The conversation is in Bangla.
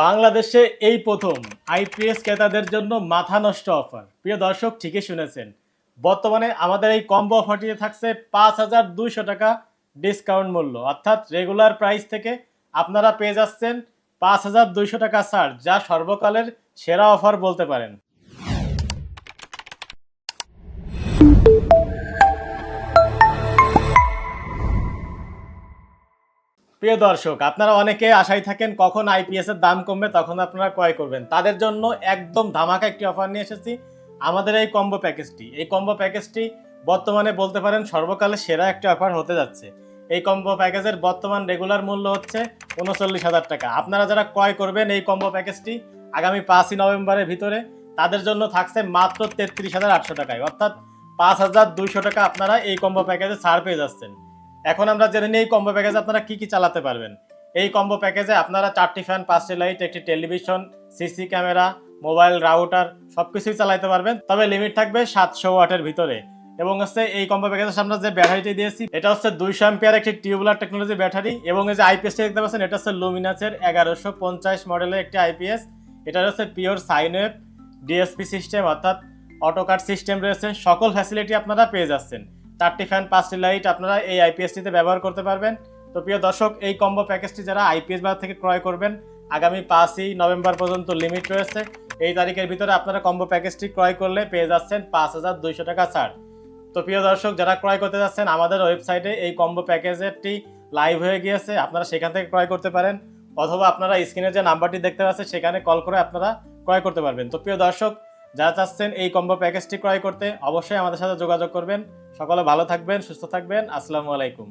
বাংলাদেশে এই প্রথম আইপিএস ক্রেতাদের জন্য মাথা নষ্ট অফার। প্রিয় দর্শক, ঠিকই শুনেছেন। বর্তমানে আমাদের এই কম্বো অফারটিতে থাকছে পাঁচ হাজার দুইশো টাকা ডিসকাউন্ট মূল্য। অর্থাৎ রেগুলার প্রাইস থেকে আপনারা পেয়ে যাচ্ছেন পাঁচ হাজার দুইশো টাকা ছাড়, যা সর্বকালের সেরা অফার বলতে পারেন। প্রিয় দর্শক, আপনারা অনেকে আশায় থাকেন কখন আইপিএস এর দাম কমবে, তখন আপনারা ক্রয় করবেন। তাদের জন্য একদম ধামাকা একটি অফার নিয়ে এসেছি। আমাদের এই কম্বো প্যাকেজটি এই কম্বো প্যাকেজটি বর্তমানে বলতে পারেন সর্বকালে সেরা একটি অফার হতে যাচ্ছে। এই কম্বো প্যাকেজের বর্তমান রেগুলার মূল্য হচ্ছে উনচল্লিশ হাজার টাকা। আপনারা যারা ক্রয় করবেন এই কম্বো প্যাকেজটি আগামী পাঁচই নভেম্বরের ভিতরে, তাদের জন্য থাকছে মাত্র তেত্রিশ হাজার আটশো টাকায়। অর্থাৎ পাঁচ হাজার দুইশো টাকা আপনারা এই কম্বো প্যাকেজে ছাড় পেয়ে যাচ্ছেন। এখন আমরা জেনে নিই কম্বো প্যাকেজে আপনারা কি কি চালাতে পারবেন। এই কম্বো প্যাকেজে আপনারা চারটি ফ্যান পাঁচটি লাইট একটি television CC camera mobile router সব কিছুই চালাইতে পারবেন। তবে লিমিট থাকবে সাতশো ওয়াটের ভিতরে। এবং হচ্ছে এই কম্বো প্যাকেজের সামনে যে ব্যাটারিটি দিয়েছি, এটা হচ্ছে দুইশো অ্যাম্পিয়ার একটি টিউবুলার টেকনোলজি ব্যাটারি এবং এই যে আইপিএসটি দেখতে পাচ্ছেন, এটা হচ্ছে লুমিনাসের এগারোশো পঞ্চাশ মডেলের একটি আইপিএস এটা হচ্ছে pure sine wave DSP system অর্থাৎ অটোকাট সিস্টেম রয়েছে। সকল ফ্যাসিলিটি আপনারা পেয়ে যাচ্ছেন। চারটি ফ্যান, পাঁচটি লাইট আপনারা এই আইপিএসটিতে ব্যবহার করতে পারবেন। তো প্রিয় দর্শক, এই কম্বো প্যাকেজটি যারা আইপিএস বাজার থেকে ক্রয় করবেন, আগামী পাঁচই নভেম্বর পর্যন্ত লিমিট রয়েছে। এই তারিখের ভিতরে আপনারা কম্বো প্যাকেজটি ক্রয় করলে পেয়ে যাচ্ছেন পাঁচ হাজার দুইশো টাকা ছাড়। তো প্রিয় দর্শক, যারা ক্রয় করতে যাচ্ছেন, আমাদের ওয়েবসাইটে এই কম্বো প্যাকেজেরটি লাইভ হয়ে গিয়েছে। আপনারা সেখান থেকে ক্রয় করতে পারেন, অথবা আপনারা স্ক্রিনে যে নাম্বারটি দেখতে পাচ্ছেন, সেখানে কল করে আপনারা ক্রয় করতে পারবেন। তো প্রিয় দর্শক যারা চাচ্ছেন এই কম্বো প্যাকেজটি ক্রয় করতে, অবশ্যই আমাদের সাথে যোগাযোগ করবেন। সকলে ভালো থাকবেন, সুস্থ থাকবেন। আসসালামু আলাইকুম।